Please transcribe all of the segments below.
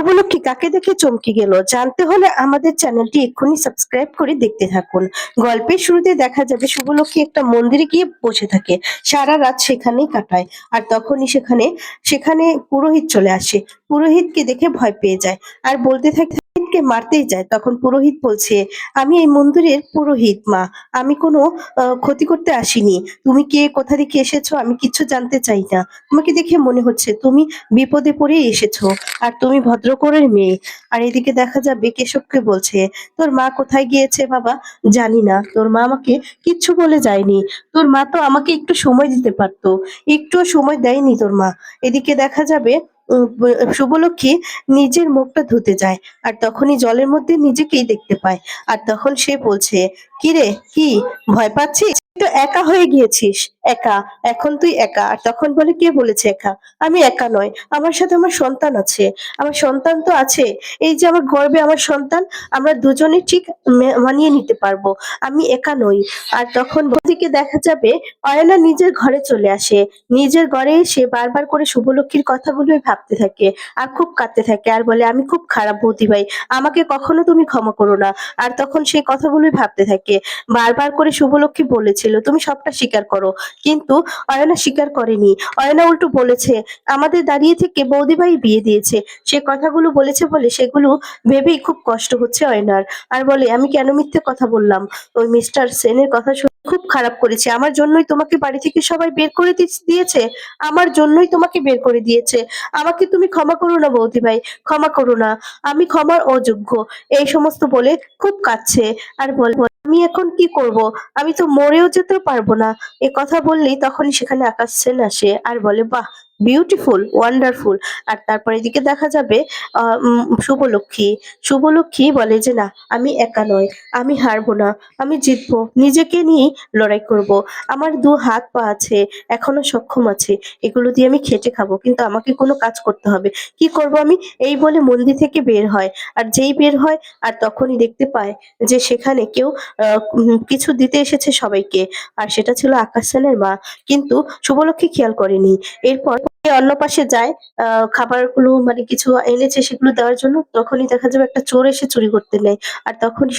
শুভলক্ষ্মী কাকে দেখে চমকে গেল, জানতে হলে আমাদের চ্যানেলটি এক্ষুনি সাবস্ক্রাইব করে দেখতে থাকুন। গল্পের শুরুতে দেখা যাবে শুভলক্ষী একটা মন্দিরে গিয়ে বসে থাকে, সারা রাত সেখানেই কাটায় আর তখনই সেখানে সেখানে পুরোহিত চলে আসে। পুরোহিতকে দেখে ভয় পেয়ে যায় আর বলতে থাকে পুরোহিতকে মারতেই যায়, তখন পুরোহিত বলছে, আমি এই মন্দিরের পুরোহিত মা, আমি কোনো ক্ষতি করতে আসিনি। তুমি কে, কোথা থেকে এসেছ, আমি কিছু জানতে চাই না। তোমাকে দেখে মনে হচ্ছে তুমি বিপদে পড়েই এসেছ, আর তুমি ভদ্রকরের মেয়ে। আর এদিকে দেখা যাবে কেশবকে বলছে, তোর মা কোথায় গিয়েছে বাবা? জানি না। তোর মা আমাকে কিচ্ছু বলে যায়নি। তোর মা তো আমাকে একটু সময় দিতে পারতো। একটু সময় দেয়নি তোর মা। এদিকে দেখা যাবে শুভলক্ষ্মী নিজের মুখটা ধুতে যায় আর তখনই জলের মধ্যে নিজেকেই দেখতে পায়। আর তখন সে বলছে, কিরে, কি? ভয় পাচ্ছিস? তো একা হয়ে গিয়েছিস? একা। এখন তুই একা। আর তখন বলে কে বলেছে একা? আমি একা নয়। আমার সাথে আমার সন্তান আছে। আমার সন্তান তো আছে। এই যে আমার গর্বে আমার সন্তান, আমরা দুজনে ঠিক মানিয়ে নিতে পারব। আমি একা নই। আর তখন ওদিকে দেখা যাবে, অয়না নিজের ঘরে চলে আসে। নিজের ঘরে এসে বারবার করে শুভলক্ষ্মীর কথাগুলোই ভাবতে থাকে আর খুব কাঁদতে থাকে আর বলে, আমি খুব খারাপ বৌদি ভাই। আমাকে কখনো তুমি ক্ষমা করো না। আর তখন সেই কথাগুলোই ভাবতে থাকে। বারবার করে শুভলক্ষ্মী বলেছিল, তুমি সবটা স্বীকার করো। কিন্তু অয়না স্বীকার করেনি। অয়না উল্টো বলেছে, আমাদের দাঁড়িয়ে থেকে বৌদি ভাই বিয়ে দিয়েছে। সে কথাগুলো বলেছে বলে সেগুলো ভেবেই খুব কষ্ট হচ্ছে অয়নার। আর বলে, আমি কেন মিথ্যে কথা বললাম? ওই মিস্টার সেনের কথা খুব খারাপ করেছে। আমার জন্যই তোমাকে বাড়ি থেকে সবাই বের করে দিয়েছে। আমার জন্যই তোমাকে বের করে দিয়েছে। আমাকে তুমি ক্ষমা করো না বৌদি ভাই ক্ষমা করো না। আমি ক্ষমার অযোগ্য। এই সমস্ত বলে খুব কাঁদছে। আর বলে আমি এখন কি করব? আমি তো মরেও যেতে পারব না। এ কথা বললেই তখন সেখানে আকাশ সেন আসে আর বলে, বাহ বিউটিফুল ওয়ান্ডারফুল আর তারপর এদিকে দেখা যাবে শুভলক্ষ্মী। শুভলক্ষ্মী বলে যে, না, আমি একা নয় আমি হারবো না, আমি জিতবো, নিজেকে নিয়ে লড়াই করব। আমার দু হাত পা আছে, এখনও সক্ষম আছে, এগুলো দিয়ে আমি খেটে খাব, কিন্তু আমাকে কোনো কাজ করতে হবে। কি করব আমি? এই বলে মন্দির থেকে বের হয়। আর যেই বের হয়, আর তখনই দেখতে পায় যে, সেখানে কেউ কিছু দিতে এসেছে সবাইকে। আর সেটা ছিল আকাশ সেনের মা। কিন্তু শুভলক্ষ্মী খেয়াল করেনি। এরপর অন্য পাশে যায় খাবারগুলো মানে কিছু এনেছে সেগুলো দেওয়ার জন্য, তখনই দেখা যাবে একটা চোর এসে চুরি করতে নেয়। আর তখনই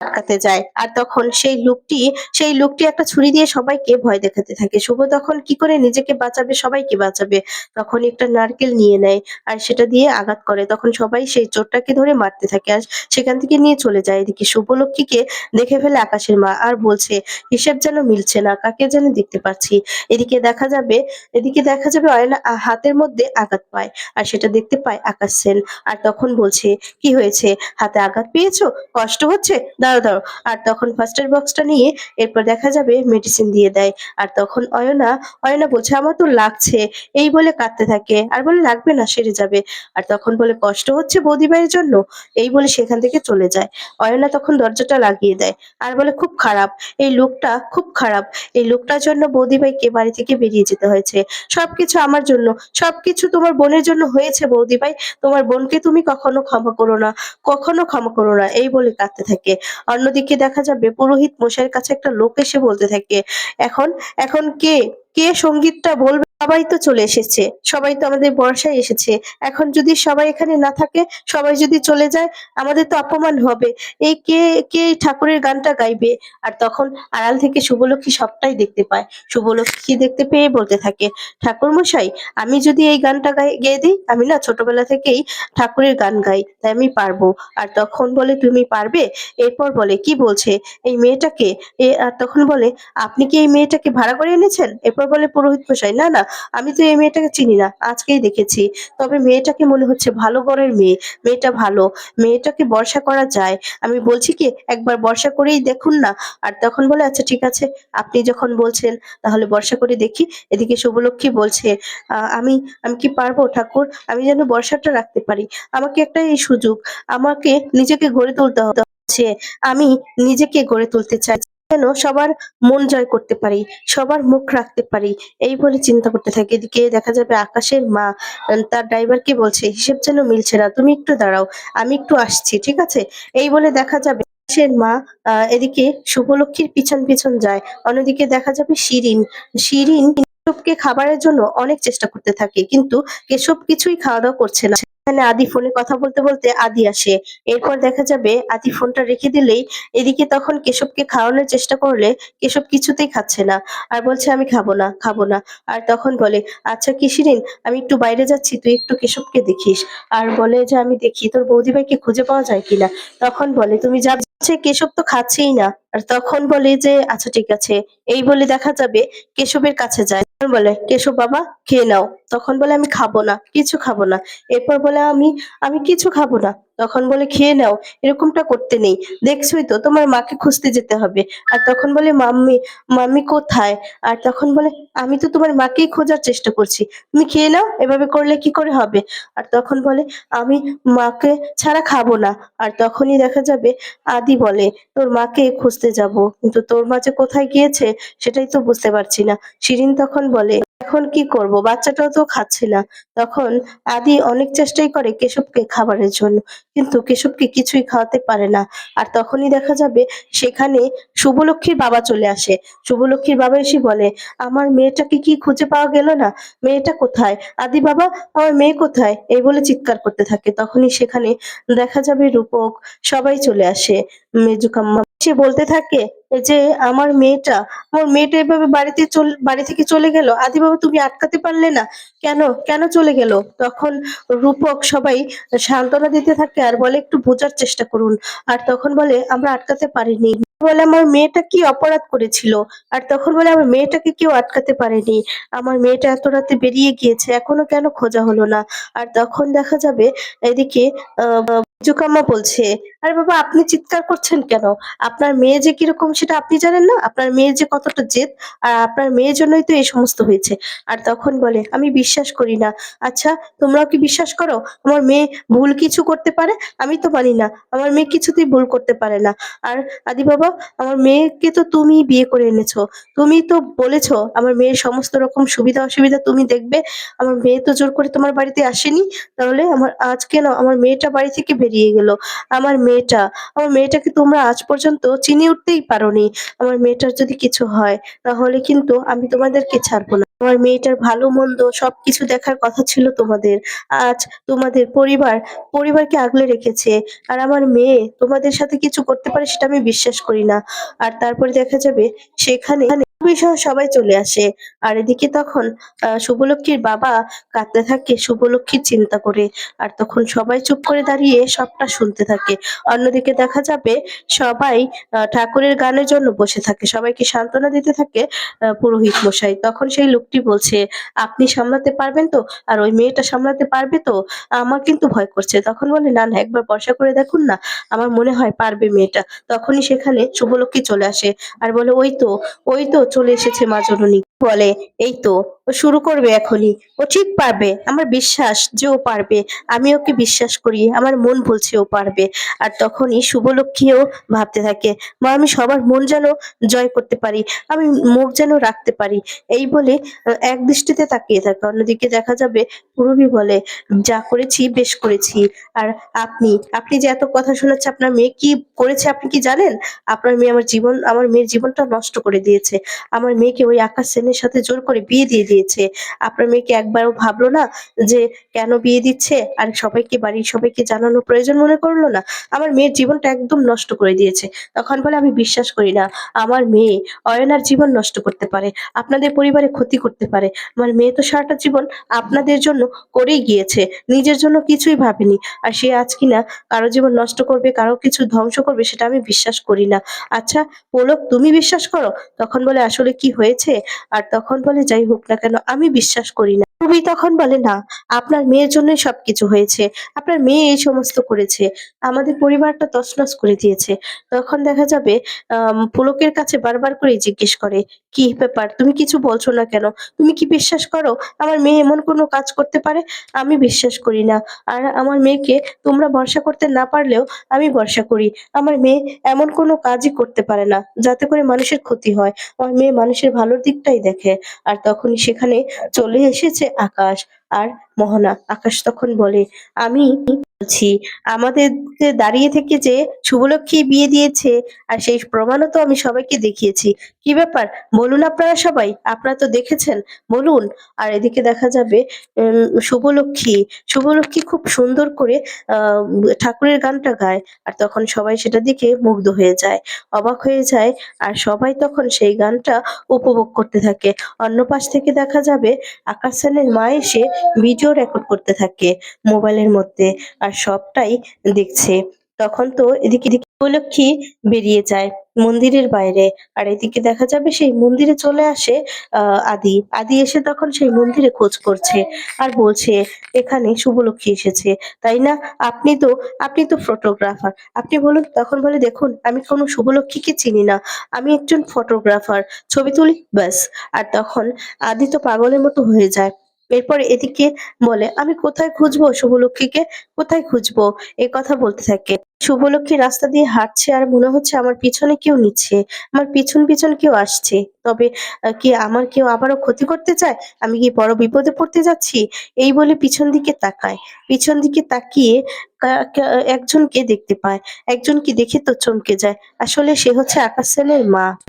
আটকাতে যায়। আর তখন সেই লোকটি সেই লোকটি একটা ছুরি দিয়ে সবাইকে ভয় দেখাতে থাকে। শুভ তখন কি করে নিজেকে বাঁচাবে, সবাইকে বাঁচাবে? তখন একটা নারকেল নিয়ে নেয় আর সেটা দিয়ে আঘাত করে। তখন সবাই সেই চোরটাকে ধরে মারতে থাকে আর সেখান থেকে নিয়ে চলে যায়। এদিকে শুভলক্ষ্মীকে দেখে ফেলে আকাশের মা আর বলছে, হিসেব যেন মিলছে না, কাকে যেন দেখতে পাচ্ছি? এদিকে দেখা যাবে, এদিকে দেখা যাবে অয়না হাতের মধ্যে আঘাত পায় আর সেটা দেখতে পায় আকাশ সেন। আর তখন বলছে, কি হয়েছে? হাতে আঘাত পেয়েছ? কষ্ট হচ্ছে? দাঁড়াও দাঁড়াও আর তখন ফার্স্ট এড বক্সটা নিয়ে এরপর দেখা যাবে মেডিসিন দিয়ে দেয়। আর তখন অয়না অয়না বলছে, আমার তো লাগছে। এই বলে কাঁদতে থাকে। আর বলে, লাগবে না, সেরে যাবে। আর তখন বলে, কষ্ট হচ্ছে বৌদিভাইয়ের জন্য? এই বলে সেখান থেকে চলে যায়। অয়না তখন দরজাটা লাগিয়ে দেয়। আর বলে, খুব খারাপ। এই লোকটা খুব খারাপ। এই লোকটার জন্য বৌদিভাইকে বাড়ি থেকে বেরিয়ে যেতে হয়েছে। সবকিছু আমার জন্য। সবকিছু তোমার বোনের জন্য হয়েছে বৌদি ভাই। তোমার বোনকে তুমি কখনো ক্ষমা করো না। কখনো ক্ষমা করো না। এই বলে কাঁদতে থাকে। অন্যদিকে দেখা যাবে পুরোহিত মশাইয়ের কাছে একটা লোক এসে বলতে থাকে, এখন এখন কে কে সঙ্গীতটা বলবে? সবাই তো চলে এসেছে, সবাই তো আমাদের বর্ষায় এসেছে। এখন যদি সবাই এখানে না থাকে, সবাই যদি চলে যায়, আমাদের তো অপমান হবে। এই কে কে ঠাকুরের গানটা গাইবে? আর তখন আড়াল থেকে শুভলক্ষ্মী সবটাই দেখতে পায়। শুভলক্ষ্মী দেখতে পেয়ে বলতে থাকে ঠাকুর মশাই আমি যদি এই গানটা গেয়ে দিই? আমি না ছোটবেলা থেকেই ঠাকুরের গান গাই, তাই আমি পারব। আর তখন বলে, তুমি পারবে? এরপর বলে, কি বলছে? এই মেয়েটাকে? এ, আর তখন বলে, আপনি কি এই মেয়েটাকে ভাড়া করে এনেছেন? এরপর বলে, পুরোহিত মশাই, না না আমি তো এই মেয়েটাকে চিনি না, আজকেই দেখেছি। তবে মেয়েটাকে মনে হচ্ছে ভালো ঘরের মেয়ে, মেয়েটা ভালো। মেয়েটাকে বর্ষা করা যায়। আমি বলছি কি, একবার বর্ষা করেই দেখুন না। আর তখন বলে আচ্ছা ঠিক আছে। আপনি যখন বলছেন, তাহলে বর্ষা করে দেখি। এদিকে শুভলক্ষ্মী বলছে আমি আমি কি পারব ঠাকুর? আমি যেন বর্ষাটা রাখতে পারি। আমাকে একটা এই সুযোগ, আমাকে নিজেকে গড়ে তুলতে হচ্ছে আমি নিজেকে গড়ে তুলতে চাই। যেন সবার মন জয় করতে পারি, সবার মুখ রাখতে পারি, এই বলে চিন্তা করতে থাকে। এদিকে দেখা যাবে আকাশের মা তার ড্রাইভারকে বলছে, হিসেব যেন মিলছে না, তুমি একটু দাঁড়াও, আমি একটু আসছি, ঠিক আছে? এই বলে দেখা যাবে আকাশের মা এদিকে শুভলক্ষীর পিছন পিছন যায়। অন্যদিকে দেখা যাবে শিরিন শিরিন কেশবকে খাবারের জন্য অনেক চেষ্টা করতে থাকে, কিন্তু কেশব কিছুই খাওয়া দাওয়া করছে না। এখানে আদি ফোনে কথা বলতে বলতে আদি আসে। এরপর দেখা যাবে আদি ফোনটা রেখে দিলেই এদিকে তখন কেশবকে খাওয়ানোর চেষ্টা করলে কেশব কিছুতেই খাচ্ছে না। আর বলছে, আমি খাব না খাব না। আর তখন বলে আচ্ছা কিশিরিন, আমি একটু বাইরে যাচ্ছি, তুই একটু কেশবকে দেখিস। আর বলে যে, আমি দেখি, তোর বৌদি ভাইকে খুঁজে পাওয়া যায় কিনা? তখন বলে, তুমি যা কেশব তো খাচ্ছেই না। আর তখন বলে যে আচ্ছা ঠিক আছে। এই বলে দেখা যাবে কেশবের কাছে যায়। বলে, কেশব বাবা, খেয়ে নাও। তখন বলে, আমি খাব না, কিছু খাব না। এরপর বলে, আমি আমি কিছু খাব না। তখন বলে, খেয়ে নাও, এরকমটা করতে নেই। দেখছোই তো, তোমার মাকে খুঁজতে যেতে হবে। আর তখন বলে, মাম্মি মাম্মি কোথায়? আর তখন বলে, আমি তো তোমার মাকেই খোঁজার চেষ্টা করছি। তুমি খেয়ে নাও, এভাবে করলে কি করে হবে? আর তখন বলে, আমি মাকে ছাড়া খাব না। আর তখনই দেখা যাবে, আদি বলে, তোর মাকে খুঁজতে যাব, কিন্তু তোর মা যে কোথায় গিয়েছে, সেটাই তো বুঝতে পারছি না। শিরিন তখন বলে এখন কি করব? বাচ্চাটাও তো খাচ্ছে না। তখন আদি অনেক চেষ্টাই করে কেশবকে খাবারের জন্য, কিন্তু কেশবকে কিছুই খাওয়াতে পারে না। আর তখনই দেখা যাবে সেখানে শুভলক্ষ্মীর বাবা চলে আসে। শুভলক্ষীর বাবা এসে বলে, আমার মেয়েটাকে কি খুঁজে পাওয়া গেল না? মেয়েটা কোথায়? আদি বাবা, আমার মেয়ে কোথায়? এই বলে চিৎকার করতে থাকে। তখনই সেখানে দেখা যাবে রূপক সবাই চলে আসে। মেজুকাম্মা সে বলতে থাকে যে, আমার মেয়েটা আমার মেয়েটা এভাবে বাড়িতে বাড়ি থেকে চলে গেল। আদি বাবা, তুমি আটকাতে পারলে না। কেন? কেন চলে গেল? তখন রূপক সবাই সান্ত্বনা দিতে থাকে আর বলে, একটু বোঝার চেষ্টা করুন। আর তখন বলে, আমরা আটকাতে পারিনি। বলে, আমার মেয়েটা কি অপরাধ করেছিল? আর তখন বলে, আমার মেয়েটাকে কেউ আটকাতে পারেনি। আমার মেয়েটা এত রাতে বেরিয়ে গিয়েছে। এখনও কেন খোঁজা হলো না? আর তখন দেখা যাবে এদিকে জুকাম্মা বলছে, আরে বাবা, আপনি চিৎকার করছেন কেন? আপনার মেয়ে যে কীরকম সেটা আপনি জানেন না? আপনার মেয়ে যে কতটা জেদ, আর আপনার মেয়ের জন্যই তো এই সমস্ত হয়েছে। আর তখন বলে, আমি বিশ্বাস করি না। আচ্ছা তোমরাও কি বিশ্বাস করো? আমার মেয়ে ভুল কিছু করতে পারে? আমি তো মানি না। আমার মেয়ে কিছুতেই ভুল করতে পারে না। আর আদি বাবা, আমার মেয়েকে তো তুমি বিয়ে করে এনেছো। তুমি তো বলেছ, আমার মেয়ের সমস্ত রকম সুবিধা অসুবিধা তুমি দেখবে। আমার মেয়ে তো জোর করে তোমার বাড়িতে আসেনি। তাহলে আমার, আজ কেন আমার মেয়েটা বাড়ি থেকে বেরিয়ে গেল। আমার মেয়েটা, আমার মেয়েটাকে তোমরা আজ পর্যন্ত চিনে উঠতেই পারোনি। আমার মেয়েটার যদি কিছু হয়, তাহলে কিন্তু আমি তোমাদেরকে ছাড়বো না। আমার মেয়েটার ভালো মন্দ সবকিছু দেখার কথা ছিল তোমাদের। আজ তোমাদের পরিবার, পরিবারকে আগলে রেখেছে। আর আমার মেয়ে তোমাদের সাথে কিছু করতে পারে সেটা আমি বিশ্বাস করি না। আর তারপরে দেখা যাবে সেখানে বিষয় সবাই চলে আসে। আর এদিকে তখন, আহ, শুভলক্ষ্মীর বাবা কাঁদতে থাকে শুভলক্ষ্মীর চিন্তা করে। আর তখন সবাই চুপ করে দাঁড়িয়ে সবটা শুনতে থাকে। অন্যদিকে দেখা যাবে সবাই ঠাকুরের গানের জন্য বসে থাকে। সবাইকে সান্ত্বনা দিতে থাকে পুরোহিত মশাই। তখন সেই লোকটি বলছে, আপনি সামলাতে পারবেন তো? আর ওই মেয়েটা সামলাতে পারবে তো? আমার কিন্তু ভয় করছে। তখন বলে, না না, একবার বর্ষা করে দেখুন না, আমার মনে হয় পারবে মেয়েটা। তখনই সেখানে শুভলক্ষ্মী চলে আসে। আর বলে, ওই তো ওই তো চলে এসেছে মা জননী। বলে, এই তো, ও শুরু করবে এখনই। ও ঠিক পারবে, আমার বিশ্বাস যে ও পারবে। আমি ওকে বিশ্বাস করি, আমার মন বলছে ও পারবে। আর তখনই শুভলক্ষ্মীও ভাবতে থাকে, মা, আমি সবার মন যেন জয় করতে পারি, আমি মুখ যেন রাখতে পারি। এই বলে এক দৃষ্টিতে তাকিয়ে থাকে। অন্যদিকে দেখা যাবে, পূরবী বলে, যা করেছি, বেশ করেছি। আর আপনি আপনি যে এত কথা শোনাচ্ছে, আপনার মেয়ে কি করেছে আপনি কি জানেন? আপনার মেয়ে আমার জীবন, আমার মেয়ের জীবনটা নষ্ট করে দিয়েছে। আমার মেয়েকে ওই আকাশ সেনের সাথে জোর করে বিয়ে দিয়ে দিয়েছে। আপনার মেয়েকে একবারও ভাবলো না যে কেন বিয়ে দিচ্ছে? আর সবাইকে, বাড়ির সবাইকে জানানোর প্রয়োজন মনে করল না? আমার মেয়ের জীবনটা একদম নষ্ট করে দিয়েছে। তখন বলে, আমি বিশ্বাস করি না। আমার মেয়ে অয়নার জীবন নষ্ট করতে পারে। আপনাদের পরিবারে ক্ষতি করতে পারে। আমার মেয়ে তো সারাটা জীবন আপনাদের জন্য করেই গিয়েছে। নিজের জন্য কিছুই ভাবেনি। আর সে আজ কিনা কারও জীবন নষ্ট করবে, কারও কিছু ধ্বংস করবে, সেটা আমি বিশ্বাস করি না। আচ্ছা পোলক, তুমি বিশ্বাস করো? তখন বলে আসলে কি হয়েছে? আর তখন বলে যাই হোক না কেন আমি বিশ্বাস করি না। রুবি তখন বলে, না, আপনার মেয়ের জন্যই সবকিছু হয়েছে। আপনার মেয়ে এই সমস্ত করেছে। আমাদের পরিবারটা তছনছ করে দিয়েছে। তখন দেখা যাবে পুলকের কাছে বারবার করে জিজ্ঞেস করে, কি ব্যাপার? তুমি কিছু বলছো না কেন? তুমি কি বিশ্বাস করো? আমার মেয়ে এমন কোনো কাজ করতে পারে? আমি বিশ্বাস করি না। আর আমার মেয়েকে তোমরা ভরসা করতে না পারলেও আমি ভরসা করি। আমার মেয়ে এমন কোনো কাজই করতে পারে না, যাতে করে মানুষের ক্ষতি হয়। আমার মেয়ে মানুষের ভালোর দিকটাই দেখে। আর তখনই সেখানে চলে এসেছে আকাশ আর মোহনা আকাশ তখন বলে আমি বলছি আমাদেরকে দাঁড়িয়ে থেকে যে শুভলক্ষ্মী বিয়ে দিয়েছে আর সেই প্রমাণও তো আমি সবাইকে দেখিয়েছি। কি ব্যাপার? বলুন আপনারা সবাই আপনারা তো দেখেছেন বলুন। আর এদিকে দেখা যাবে উম, শুভলক্ষ্মী শুভলক্ষ্মী খুব সুন্দর করে ঠাকুরের গানটা গায় আর তখন সবাই সেটা দেখে মুগ্ধ হয়ে যায় অবাক হয়ে যায় আর সবাই তখন সেই গানটা উপভোগ করতে থাকে। অন্য পাশ থেকে দেখা যাবে আকাশ সেনের মা এসে ভিডিও রেকর্ড করতে থাকে মোবাইলের মধ্যে আর সবটাই দেখছে। তখন তো এদিকে এদিকে উপলক্ষী বেরিয়ে যায় মন্দিরের বাইরে আর এদিকে দেখা যাবে সেই মন্দিরে চলে আসে আদি। আদি এসে তখন সেই মন্দিরে খোঁজ করছে আর বলছে, এখানে শুভলক্ষী এসেছে, তাই না? আপনি তো আপনি তো ফটোগ্রাফার আপনি বলুন, তখন বলে, দেখুন, আমি কোনো শুভলক্ষ্মীকে চিনি না। আমি একজন ফটোগ্রাফার ছবি তুলি, ব্যাস। আর তখন আদি তো পাগলের মতো হয়ে যায়। এরপর এদিকে বলে, আমি কোথায় খুঁজবো শুভলক্ষ্মীকে? কোথায় খুঁজবো? এই কথা বলতে থাকে। শুভলক্ষ্মী রাস্তা দিয়ে হাঁটছে আর মনে হচ্ছে আমার পিছনে কেউ নিচ্ছে, আমার পিছন পিছন কেউ আসছে। তবে কি আমার কেউ আবারও ক্ষতি করতে চায়? আমি কি বড় বিপদে পড়তে যাচ্ছি? এই বলে পিছন দিকে তাকায়। পিছন দিকে তাকিয়ে একজনকে দেখতে পায়। একজনকে দেখে তো চমকে যায়। আসলে সে হচ্ছে আকাশ সেনের মা।